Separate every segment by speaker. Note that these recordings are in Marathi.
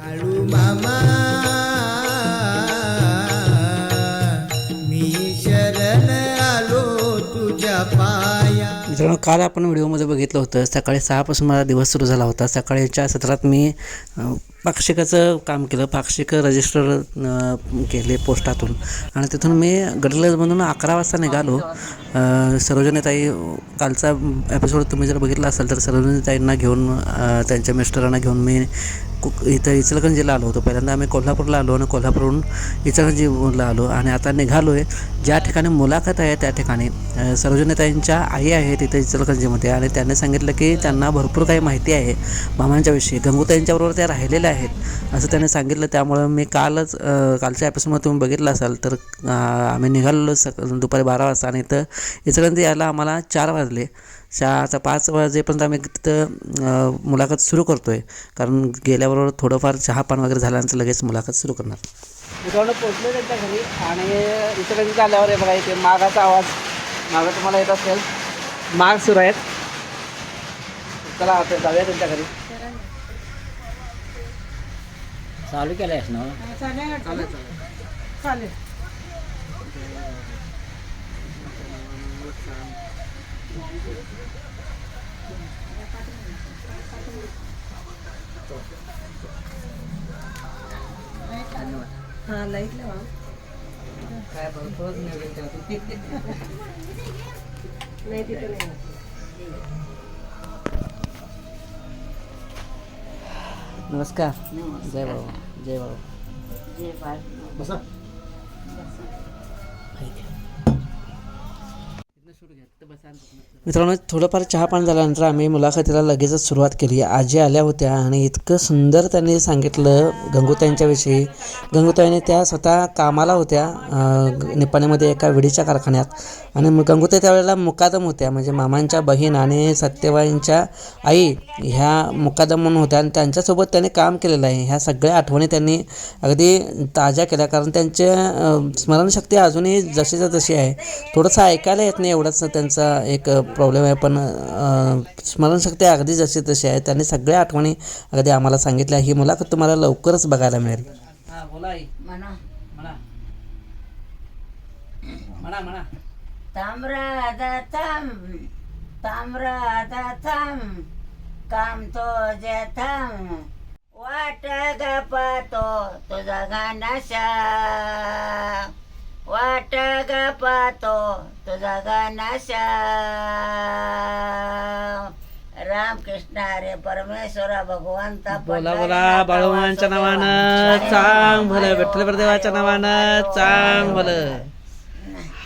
Speaker 1: बाळू मामा. मी शरण आलो तुझ्या पाया.
Speaker 2: मित्रांनो काल आपण व्हिडिओमध्ये बघितलं होतं सकाळी सहापासून माझा दिवस सुरू झाला होता. सकाळीच्या सत्रात मी पाक्षिकाचं काम केलं. पाक्षिक रजिस्टर केले पोस्टातून. आणि तिथून मी गडलजमधून अकरा वाजता निघालो. सरोजनीताई कालचा एपिसोड तुम्ही जर बघितला असाल तर सरोजनीताईंना घेऊन त्यांच्या मिस्टरांना घेऊन मी कुक इथं इचलकरंजीला आलो होतो. पहिल्यांदा आम्ही कोल्हापूरला आलो आणि कोल्हापूरहून इचलकरंजीला आलो आणि आता निघालो आहे ज्या ठिकाणी मुलाखत आहे त्या ठिकाणी सरोजनीताईंच्या आई आहेत तिथे इचलकरंजीमध्ये. आणि त्यांनी सांगितलं की त्यांना भरपूर काही माहिती आहे मामांच्याविषयी. गंगूताईंच्याबरोबर त्या राहिलेल्या आहेत. असं त्याने सांगितलं. त्यामुळं मी कालच कालच्या एपिसोडमध्ये तुम्ही बघितलं असाल तर आम्ही निघालेलो सक दुपारी बारा वाजता आणि इथं इचलकरंजी यायला आम्हाला चार वाजले. चारचा पाच वाजेपर्यंत आम्ही तिथं मुलाखत सुरू करतो आहे कारण गेल्याबरोबर थोडंफार चहापान वगैरे झाल्यानंतर लगेच मुलाखत सुरू करणार. मित्रांनो पोचलो त्यांच्या घरी आणि इथं आल्यावर आहे बघा इथे मागाचा आवाज मागं तुम्हाला येत असेल. माग सुरू आहेत. चला आता जाऊया त्यांच्या घरी. चालू केलं आहेस ना? चालेल चालेल काय नियोजन केलं नमस्कार. जय बाबा. जय बाबा मित्रांनो थोडंफार चहा पाणी झाल्यानंतर आम्ही मुलाखतीला लगेचच सुरुवात केली. आजी आल्या होत्या आणि इतकं सुंदर त्यांनी सांगितलं गंगूताईंच्या विषयी गंगूताईने त्या स्वतः कामाला होत्या अं, निपाणीमध्ये एका विडीच्या कारखान्यात. आणि मग गंगूताई त्यावेळेला मुकादम होत्या म्हणजे मामांच्या बहीण आणि सत्यबाईंच्या आई ह्या मुकादम म्हणून होत्या. आणि त्यांच्यासोबत त्यांनी काम केलेलं आहे. ह्या सगळ्या आठवणी त्यांनी अगदी ताज्या केल्या. कारण त्यांच्या स्मरणशक्ती अजूनही जशीच्या तशी आहे. थोडंसं ऐकायला येत नाही एवढंच त्यांचा एक प्रॉब्लेम आहे. पण स्मरणशक्ती अगदी जशी तशी आहे. त्यांनी सगळ्या आठवणी अगदी आम्हाला सांगितल्या. ही मुलाखत तुम्हाला लवकरच बघायला मिळेल. हां
Speaker 3: ताम्रादा थांब काम तो जे थांब. वाट ग पाहतो तुझा गानाशा वाट ग पाहतो तुझा गानाशा रामकृष्ण हरे परमेश्वरा भगवंता
Speaker 2: बोला बोला बाळूमांच्या नावानं चांग भलं विठ्ठल देवाच्या नावानं चांग भलं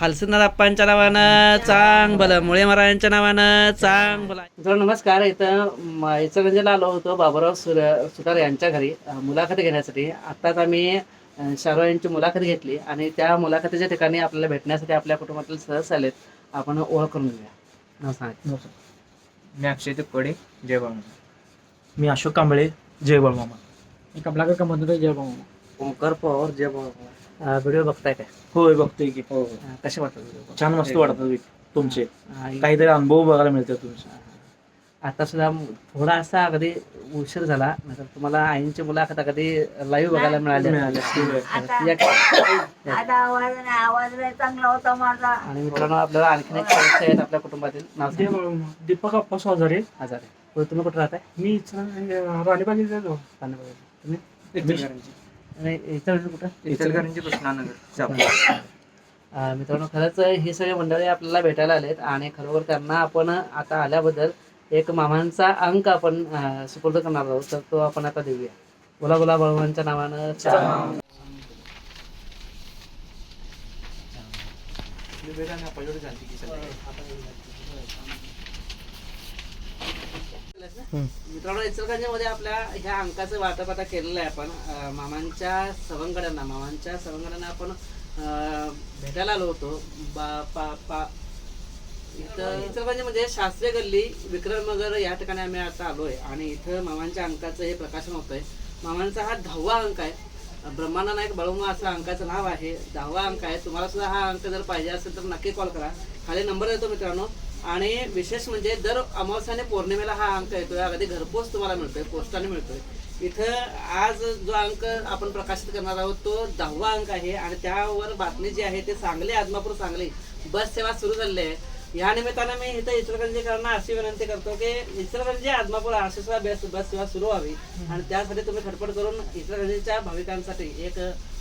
Speaker 2: हलसिनाथ अप्पांच्या नावानं चांग भलं मुळे महाराजांच्या नावानं चांग भलं मित्रांनो नमस्कार. इथं म- इचलकरंजीला आलो होतो बाबुराव सुर सुतार यांच्या घरी मुलाखत घेण्यासाठी. आत्ताच आम्ही शाहरुख यांची मुलाखत घेतली आणि त्या मुलाखतीच्या ठिकाणी आपल्याला भेटण्यासाठी आपल्या कुटुंबातील सहस आलेत. आपण ओळख करून घेऊया. नाव सांगा
Speaker 4: मी अक्षय तुकडे जय बाळमामा. मी अशोक कांबळे जय बाळमामा. मी कमलाकर कमधुरे जय बाळमामा.
Speaker 2: ओंकार पवार जय व्हिडिओ बघताय काय?
Speaker 4: होय बघतोय की. हो
Speaker 2: अं, कसे वाटतात व्हिडिओ
Speaker 4: छान मस्त वाटतात. तुमचे. काहीतरी अनुभव बघायला मिळतात तुमचे.
Speaker 2: आता सुद्धा थोडासा अगदी उशीर झाला नाहीतर तुम्हाला आईंची मुलाखत अगदी लाईव्ह बघायला मिळाली
Speaker 4: मिळाली.
Speaker 3: आता
Speaker 2: या-
Speaker 3: आता आवाज नाही आवाज नाही चांगला होता माझा.
Speaker 2: आणि मित्रांनो आपल्याला आणखीन एक सदस्य आहेत आपल्या कुटुंबातील. नाव सांगा.
Speaker 4: दीपक अप्पा सोजारे.
Speaker 2: आजार. हो, तुम्ही कुठे राहताय?
Speaker 4: मी राणीबागी.
Speaker 2: तुम्ही? आणि कुठं?
Speaker 4: इचलकरंजी कृष्णानगर
Speaker 2: अं, मित्रांनो खरंच ही सगळी मंडळी आपल्याला भेटायला आलेत आणि खरोखर त्यांना आपण आता आल्याबद्दल एक मामांचा अंक आपण सुपूर्द करणार आहोत तर तो आपण आता देऊया. बोला बोला बळवांच्या नावानं.
Speaker 5: मित्रांनो इचलकरंजीमध्ये आपल्या ह्या अंकाचं वाटप आता केलेलं आहे आपण. मामांच्या सवंगड्यांना मामांच्या सवंगड्यांना आपण अं, भेटायला आलो होतो. बा पा पा इथं इचलकरंजीमध्ये म्हणजे म्हणजे शास्त्रीय गल्ली विक्रमनगर या ठिकाणी आम्ही आता आलोय. आणि इथं मामांच्या अंकाचं हे प्रकाशन होतंय. मामांचा हा दहावा अंक आहे. ब्रह्मांड नायक बळुमा असं अंकाचं नाव आहे. दहावा अंक आहे. तुम्हाला सुद्धा हा अंक जर पाहिजे असेल तर नक्की कॉल करा. खाली नंबर देतो मित्रांनो. आणि विशेष म्हणजे दर अमावस्याने पौर्णिमेला हा अंक येतोय. अगदी घरपोच तुम्हाला मिळतोय. पोस्टाने मिळतोय. इथं आज जो अंक आपण प्रकाशित करणार आहोत तो दहावा अंक आहे. आणि त्यावर बातमी जी आहे ते सांगली आदमापूर सांगली बस सेवा सुरू झालेली आहे. या निमित्तानं मी इथं इचलकरंजीकरांना अशी विनंती करतो की इचलकरंजी आदमापूर आशिषला बेस्ट बस सेवा सुरू व्हावी. आणि त्यासाठी तुम्ही खडपड करून इचलकरंजीच्या भाविकांसाठी एक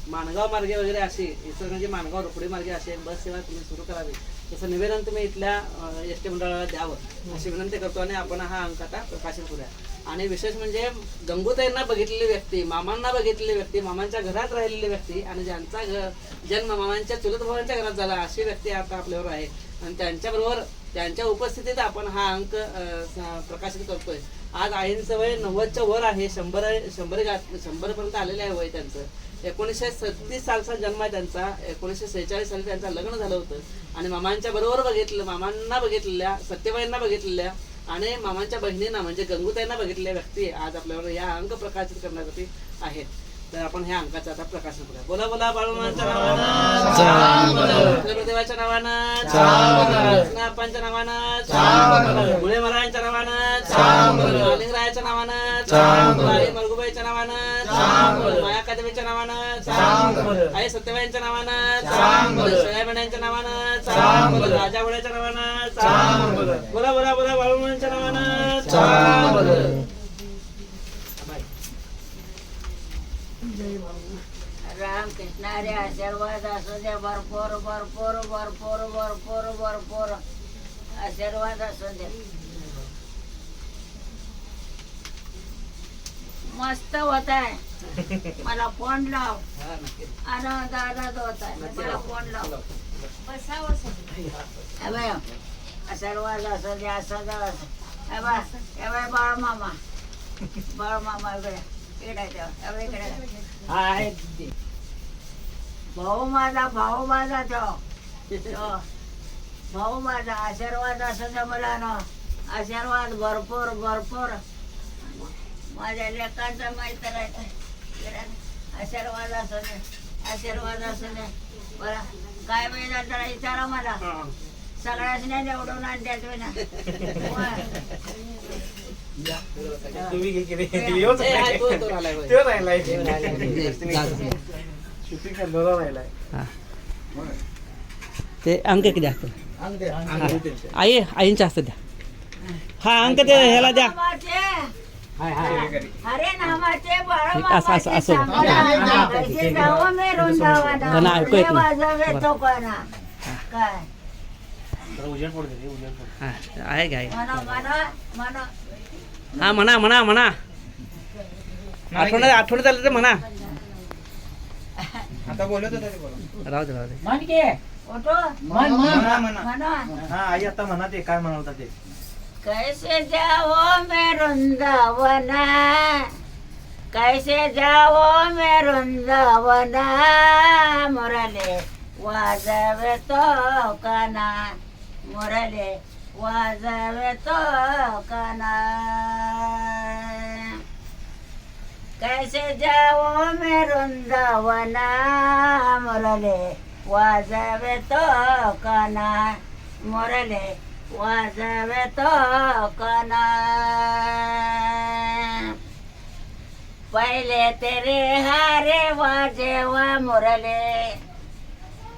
Speaker 5: माणगाव मार्गे वगैरे अशी इचलकरंजी माणगाव रोकडी मार्गे अशी एक बस सेवा तुम्ही सुरू करावी. तसं निवेदन तुम्ही इथल्या एस टी मंडळाला द्यावं. अशी विनंती करतो आणि आपण हा अंक आता प्रकाशित करूया. आणि विशेष म्हणजे गंगूताईंना बघितलेली व्यक्ती मामांना बघितलेली व्यक्ती मामांच्या घरात राहिलेली व्यक्ती आणि ज्यांचा घ जन्म मामांच्या चुलत भावांच्या घरात झाला अशी व्यक्ती आता आपल्यावर आहे. आणि त्यांच्याबरोबर त्यांच्या उपस्थितीत आपण हा अंक प्रकाशित करतोय. आज आईंचं वय नव्वदच्या वर आहे. शंभर शंभर शंभर पर्यंत आलेलं आहे वय त्यांचं. एकोणीसशे सत्तीस सालचा जन्म आहे त्यांचा. एकोणीसशे सेहेचाळीस साली त्यांचं लग्न झालं होतं. आणि मामांच्या बरोबर बघितलं मामांना बघितलेल्या सत्यबाईंना बघितलेल्या आणि मामांच्या बहिणींना म्हणजे गंगूताईंना बघितलेल्या व्यक्ती आज आपल्यावर या अंक प्रकाशित करण्यासाठी आहेत. तर आपण ह्या अंकाचं आता प्रकाशन करूया बोला बोला बाळूमांच्या नावानं सर्वदेवाच्या नावानं कृष्णाप्पांच्या नावानं गुळे महाराजांच्या नावानं मालिंगरायाच्या नावानं मरगुबाईच्या नावानं माया कादवीच्या नावानं आई सत्यबाईंच्या नावानं सयाबण्यांच्या नावानं राजा वड्याच्या नावानं बोला बोला बोला बाळूमांच्या नावानं
Speaker 3: रामकृष्ण रे आशीर्वाद असू दे भरपूर भरपूर भरपूर भरपूर भरपूर. आशीर्वाद असू दे मस्त होत आहे. मला फोन लाव.
Speaker 5: हा.
Speaker 3: आनंद आनंद होत आहे. मला फोन लाव. हे बाय, आशीर्वाद असू दे असं बाय, बाळ मामा बाळ मामा इकडे. इकडे. हे इकडे. भाऊ माझा भाऊ माझा तो. भाऊ माझा आशीर्वाद असू दे मला ना आशीर्वाद भरपूर भरपूर माझ्या लेकांचा माहीत आहे आशीर्वाद असू दे आशीर्वाद असू दे बरं काय मिळणार जरा विचारा मला सगळ्याच नाही निवडून आणत्यात ना.
Speaker 4: तुम्ही
Speaker 5: हा. तो-. हा. अंक किती असतात. आई आईंच्या हस्ते द्या. हा अंक ते ह्याला द्या. असं- असं- असं. त्यांना ऐकू येत आहे काय
Speaker 3: म्हणा म्हणा म्हणा.
Speaker 5: हा म्हणा म्हणा म्हणा. आठवड्यात आठवड्यात आलं तर म्हणा.
Speaker 4: आता बोलत होता ते बोला.
Speaker 5: राहू दे राहू दे.
Speaker 4: म्हणा, म्हणा.
Speaker 3: म्हणा
Speaker 4: हा आई आता म्हणा ते काय म्हणत होता ते?
Speaker 3: कैसे जाओ मैं वृंदावना? कैसे जाओ मैं वृंदावना? मुरले वाजवे तो काना। मुरले वाजवे तो काना। कैसे जाओ मे वृंदावना मुरले? वाजवे तो काना मुरले वाजवे तो कना पहिले तेरे हारे वाजेवा मुरले।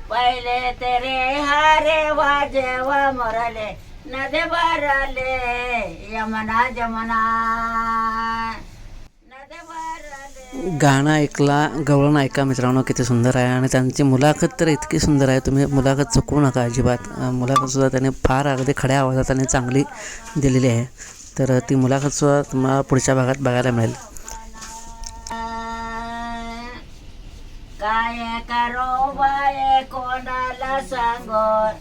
Speaker 3: पहिले तेरे हारे वाजेवा मुरले। नदे भरले यमुना जमुना।
Speaker 5: गाणं ऐकला गवळण ऐका मित्रांनो किती सुंदर आहे. आणि त्यांची मुलाखत तर इतकी सुंदर आहे. तुम्ही मुलाखत चुकवू नका अजिबात. मुलाखतसुद्धा त्याने फार अगदी खड्या आवाजात त्याने चांगली दिलेली आहे. तर ती मुलाखतसुद्धा तुम्हाला पुढच्या भागात बघायला मिळेल.
Speaker 3: काय करो बाय कोणाला सांगो?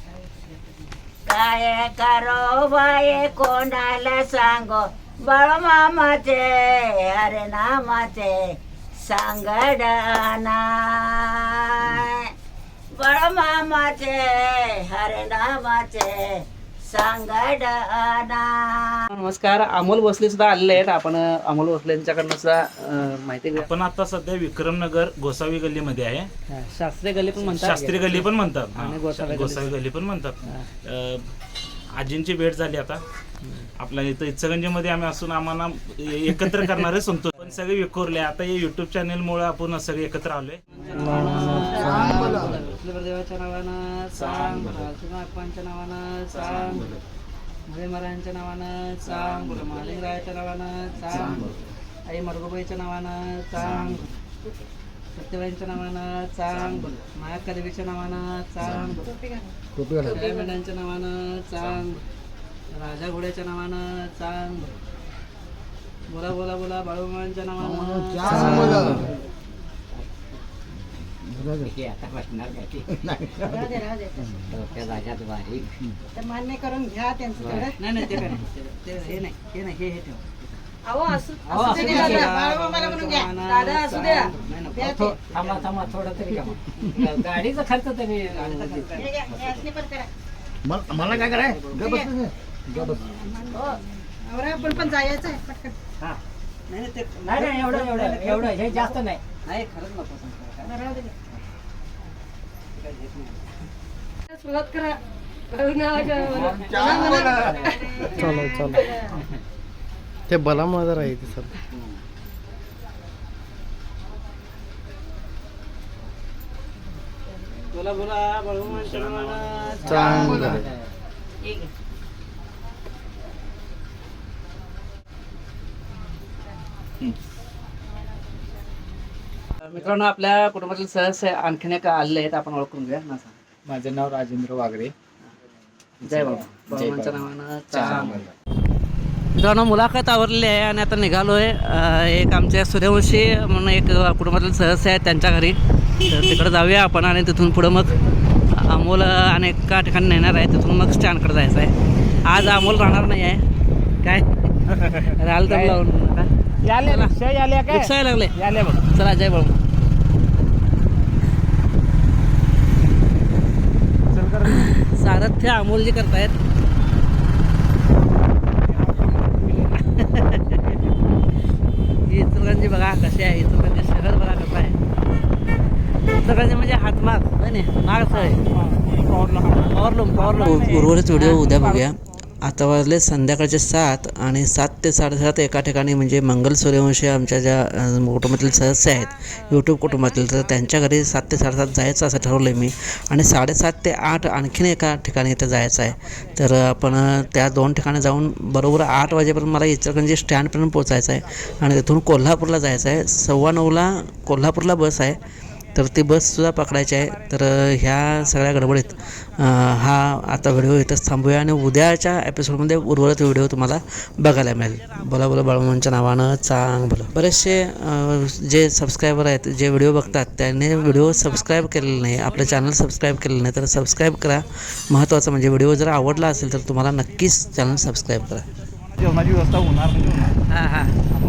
Speaker 3: काय करो बाय कोणाला सांगो? बाळमामाचे हरे नामाचे. सांगडाना. बाळमामाचे हरे नामाचे सांगडाना.
Speaker 5: नमस्कार अमोल भोसले सुद्धा आलेले आहेत. आपण अ, अमोल भोसले यांच्याकडनं सुद्धा अ, माहिती घेऊ
Speaker 6: आपण आता सध्या विक्रमनगर गोसावी गल्लीमध्ये आहे.
Speaker 5: हा, शास्त्रीय गल्ली पण म्हणतात.
Speaker 6: शास्त्री गल्ली पण म्हणतात. हा,
Speaker 5: आणि गोसावी गल्ली.
Speaker 6: गोसावी गल्ली पण म्हणतात. अं, आजींची भेट झाली आता. आपल्या इथं इचगंजीमध्ये आम्ही असून आम्हाला एकत्र करणारे संतोष. पण सगळे विखुरले. आता हे युट्यूब चॅनेल मुळे आपण सगळे एकत्र आलोय.
Speaker 5: देवाच्या नावानं सांग नागपांच्या नावानं सांग मुळे महाराजांच्या नावानं सांग महालिंगरायाच्या नावानं सांग आई मरगोबाईच्या नावानं सांग सत्यबाईंच्या नावानं सांग माया देवीच्या नावानं सांग मेंढ्यांच्या नावानं सांग राजा घोड्याच्या नावानं सांग बोला बोला बोला बाळूमांच्या नावानं सांग
Speaker 7: मान्य करून घ्या त्यांचं थोडं.
Speaker 5: नाही नाही ते काय नाही. ते- ते हे नाही हे नाही हे हे ठेव
Speaker 7: अहो असू
Speaker 5: अहो,
Speaker 7: असू
Speaker 5: असू
Speaker 7: दे
Speaker 5: द्या.
Speaker 7: दादा. बाळूमामाला म्हणून घ्या दादा असू द्या
Speaker 5: नाही नको.
Speaker 7: द्या ते.
Speaker 3: थांबा थांबा थोडं तरी गाडीचा खर्च तरी
Speaker 7: हे घ्या, यासनी पण करा.
Speaker 1: मला काय कराय
Speaker 7: हो. आपण पण जायचं आहे पटकन
Speaker 5: नाही नाही, ते
Speaker 3: नाही नाही एवढं एवढं एवढं हे जास्त नाही
Speaker 5: नाही खरंच नको सांगतो.
Speaker 7: बरं, राहू दे.
Speaker 5: काय घेत नाही.
Speaker 7: सुरुवात करा.
Speaker 8: ते बला माझा आहे ते सर
Speaker 5: बोला बोला नावानं
Speaker 8: चांगलं
Speaker 7: ठीक आहे.
Speaker 5: मित्रांनो आपल्या कुटुंबातील सदस्य आणखीन एक आलेले आहेत आपण ओळखून घेऊया. ना सांग.
Speaker 4: माझं नाव राजेंद्र वागरे.
Speaker 5: जय बाबा. बाळूमांच्या नावानं. मित्रांनो मुलाखत आवरलेली आहे आणि आता निघालोय अं, एक आमच्या सूर्यवंशी म्हणून एक कुटुंबातील सदस्य आहेत त्यांच्या घरी. तर तिकडे जाऊया आपण आणि तिथून पुढं मग अमोल अनेका ठिकाणी नेणार आहे. तिथून मग स्टँडकडे जायचं आहे. आज अमोल राहणार नाही आहे. काय? राहिलं तर लावून नका. चला. रिक्षा यायला लागले. चला जय बाबा. सारथ्य अमोलजी करतायत. ही इचलकरंजी बघा कशी आहे इचलकरंजी शहर बघा कसं आहे. इचलकरंजी म्हणजे हातमाग नाही मागच आहे. पॉवरलूम पॉवरलूम उर्वरित व्हिडिओ उद्या बघूया. आता वाजले संध्याकाळचे सात आणि सात ते साडेसात एका ठिकाणी म्हणजे मंगल सूर्यवंशी आमच्या ज्या कुटुंबातील सदस्य आहेत यूट्यूब कुटुंबातील तर त्यांच्या घरी सात ते साडेसात जायचं असं ठरवलं आहे मी. आणि साडेसात ते आठ आणखीन एका ठिकाणी इथं जायचं आहे. तर आपण त्या दोन ठिकाणी जाऊन बरोबर आठ वाजेपर्यंत मला इचलकरंजी स्टँडपर्यंत पोचायचं आहे. आणि तिथून कोल्हापूरला जायचं आहे. सव्वा नऊला कोल्हापूरला बस आहे. तर ती बससुद्धा पकडायची आहे. तर ह्या सगळ्या गडबडीत हा आता व्हिडिओ इथंच थांबूया आणि उद्याच्या एपिसोडमध्ये उर्वरित व्हिडिओ तुम्हाला बघायला मिळेल. बोला बोला बाळूमांच्या नावानं चांग बोला. बरेचसे जे सबस्क्रायबर आहेत जे व्हिडिओ बघतात त्यांनी व्हिडिओ सबस्क्राईब केलेलं नाही. आपलं चॅनल सबस्क्राईब केलेलं नाही. तर सबस्क्राईब करा. महत्त्वाचं म्हणजे व्हिडिओ जर आवडला असेल तर तुम्हाला नक्कीच चॅनल सबस्क्राईब करा.
Speaker 4: जेवणाची व्यवस्था होणार
Speaker 5: हां हां.